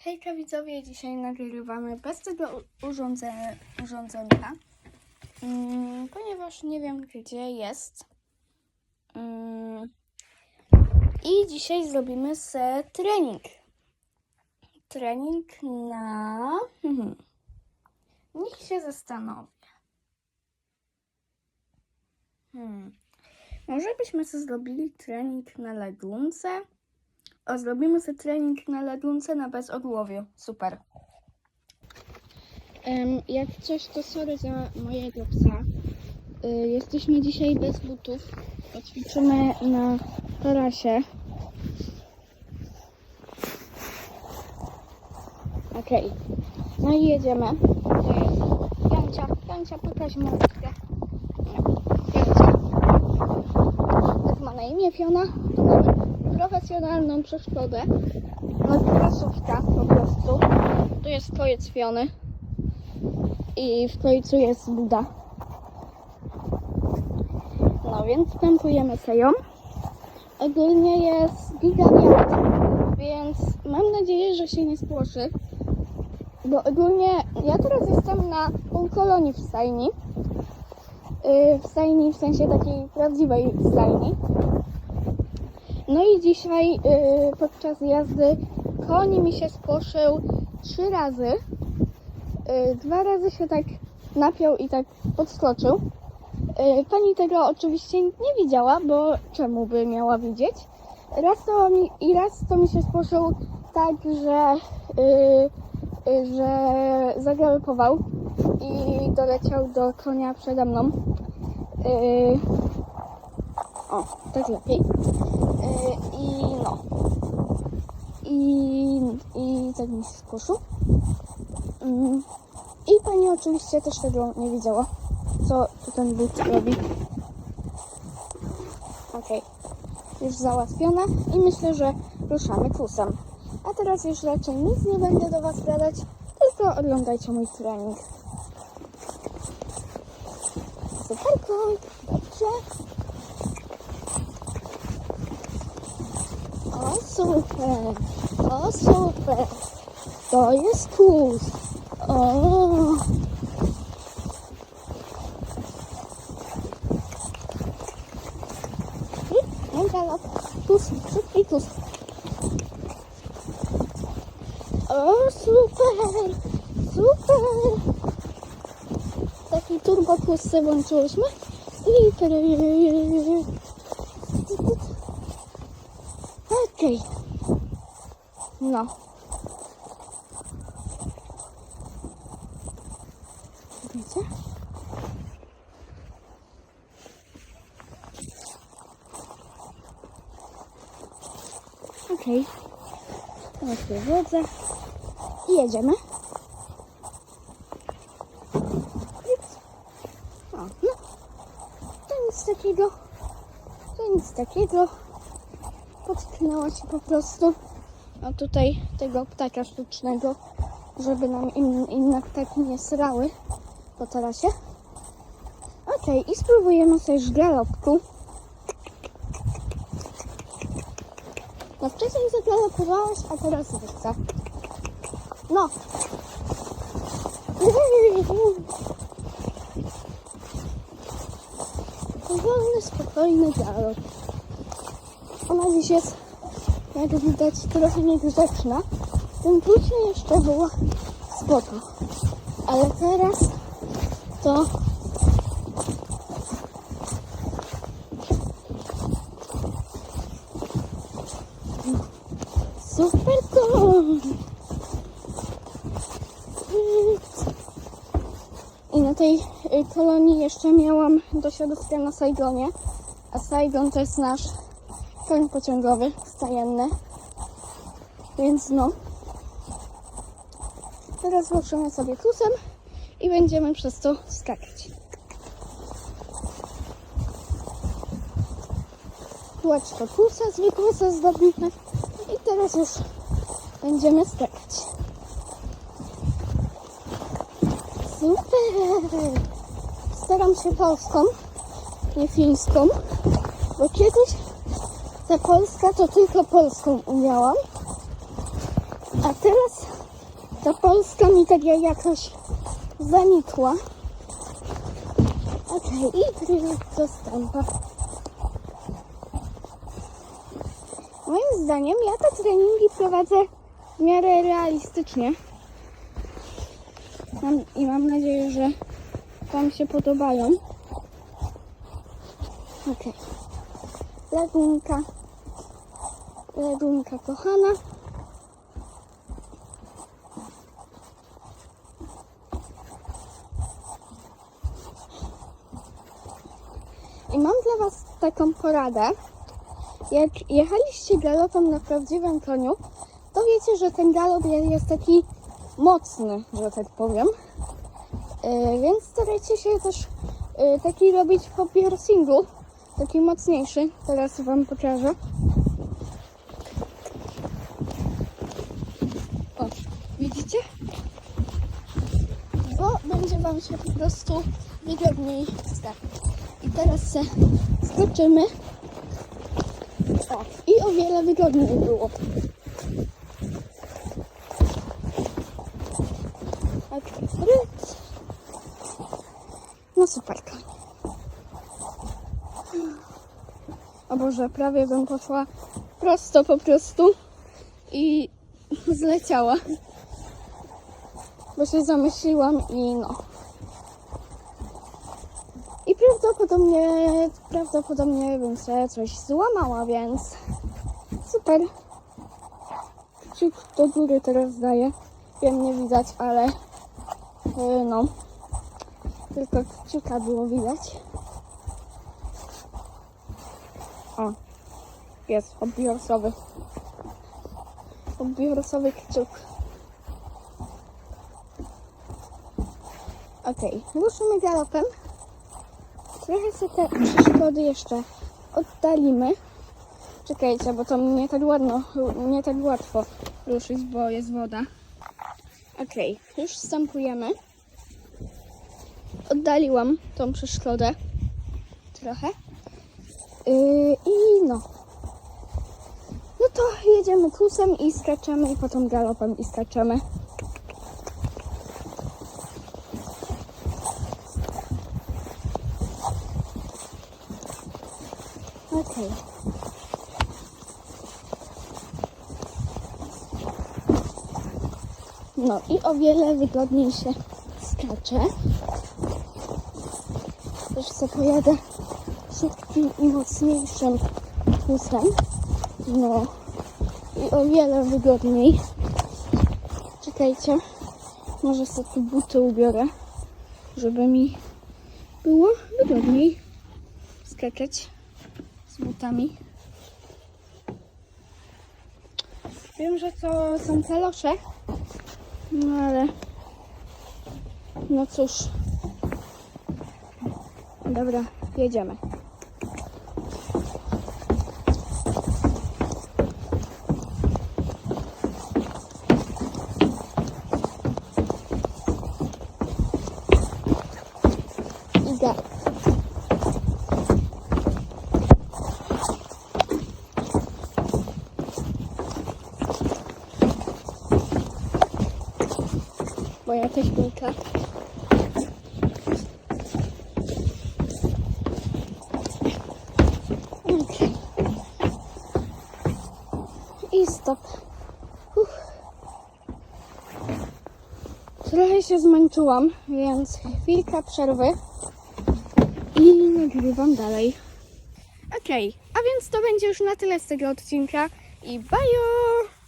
Hejka widzowie, dzisiaj nagrywamy bez tego u- urządze, urządzenia, mm, ponieważ nie wiem gdzie jest. Mm, I dzisiaj zrobimy se trening. Trening na... Hmm, niech się zastanowię. Hmm. Może byśmy sobie zrobili trening na ledunce? O, zrobimy sobie trening na ledunce na bezodłowiu. Super. Em, jak coś, to sorry za mojego psa. Y, jesteśmy dzisiaj bez butów. Poćwiczymy na tarasie. Okej. No i jedziemy. Jancia. Jancia, pokaż mordkę. Jancia. Tak ma na imię Fiona. To profesjonalną przeszkodę. No krasówka po prostu. Tu jest kojec Fiony. I w końcu jest Buda. No więc tempujemy sobie ją. Ogólnie jest gigawiatr, więc mam nadzieję, że się nie spłoszy. Bo ogólnie ja teraz jestem na półkolonii w stajni. Yy, w stajni w sensie takiej prawdziwej stajni. No i dzisiaj yy, podczas jazdy koń mi się spłoszył trzy razy. Yy, dwa razy się tak napiął i tak podskoczył. Yy, pani tego oczywiście nie widziała, bo czemu by miała widzieć? Raz to mi, I raz to mi się spłoszył tak, że, yy, yy, że zagalopował i doleciał do konia przede mną. Yy, o, tak lepiej. No. I, I tak mi się spłoszył. Mm. I pani oczywiście też tego nie widziała, co tu ten but robi. Okej. Już załatwione i myślę, że ruszamy kusem. A teraz już raczej nic nie będę do Was gadać, tylko oglądajcie mój trening. Superko, dobrze. O super, o super, to jest kus. O. I nie galop, kus, szybki kus. O super, super. Taki turbo kus sobie włączyłyśmy. I Okej. No. Wiecie? Okej. Teraz wywodzę. I jedziemy. O, no. To nic takiego. To nic takiego potknęła się po prostu. A tutaj tego ptaka sztucznego, żeby nam in, inne ptaki nie srały po tarasie. Okej, i spróbujemy sobie żgalopku. No wcześniej zagalopowałaś, a teraz chcę. No. Wolny, spokojny galop. Ona dziś jest, jak widać, trochę niegrzeczna. Tym później jeszcze była spoko. Ale teraz to... Super koń! I na tej y, kolonii jeszcze miałam dosiadówkę na Saigonie. A Saigon to jest nasz koń pociągowy, stajenny. Więc no. Teraz ruszymy sobie kusem i będziemy przez to skakać. Kółeczko kusa, zwykłe se zdobimy i teraz już będziemy skakać. Super! Staram się polską, nie fińską, bo kiedyś ta Polska to tylko polską umiałam. A teraz ta Polska mi tak jak jakoś zanikła. Okej, i tryb dostępa. Moim zdaniem ja te treningi prowadzę w miarę realistycznie. Mam, I mam nadzieję, że Wam się podobają. Okej. Lagunka. Lagunka kochana. I mam dla Was taką poradę. Jak jechaliście galopem na prawdziwym koniu, to wiecie, że ten galop jest taki mocny, że tak powiem. Yy, więc starajcie się też yy, taki robić po piercingu, taki mocniejszy. Teraz Wam pokażę. O, widzicie? Bo będzie Wam się po prostu wygodniej. I teraz se skoczymy. O, i o wiele wygodniej było. Spryt. No super, koń. O Boże, prawie bym poszła prosto po prostu i zleciała. Bo się zamyśliłam i no. I prawdopodobnie, prawdopodobnie bym sobie coś złamała, więc super. Kciuk do góry teraz daję. Wiem, nie widać, ale yy, no. Tylko kciuka było widać. O, jest odbiorsowy. Odbiorsowy kciuk. Okej, ruszymy galopem. Trochę sobie te przeszkody jeszcze oddalimy. Czekajcie, bo to nie tak ładno, nie tak łatwo ruszyć, bo jest woda. Okej, już wstępujemy. Oddaliłam tą przeszkodę trochę. Yy, I no. No to jedziemy klusem i skaczemy i potem galopem i skaczemy. No i o wiele wygodniej się skacze. Też sobie pojadę szybkim i mocniejszym kłusem. No i o wiele wygodniej. Czekajcie, może sobie tu buty ubiorę, żeby mi było wygodniej z butami. Wiem, że to są kalosze, no ale no cóż. Dobra, jedziemy. Moja technika. I stop. Trochę się zmęczyłam, więc chwilka przerwy i nagrywam dalej. Okej, a więc to będzie już na tyle z tego odcinka i bajo!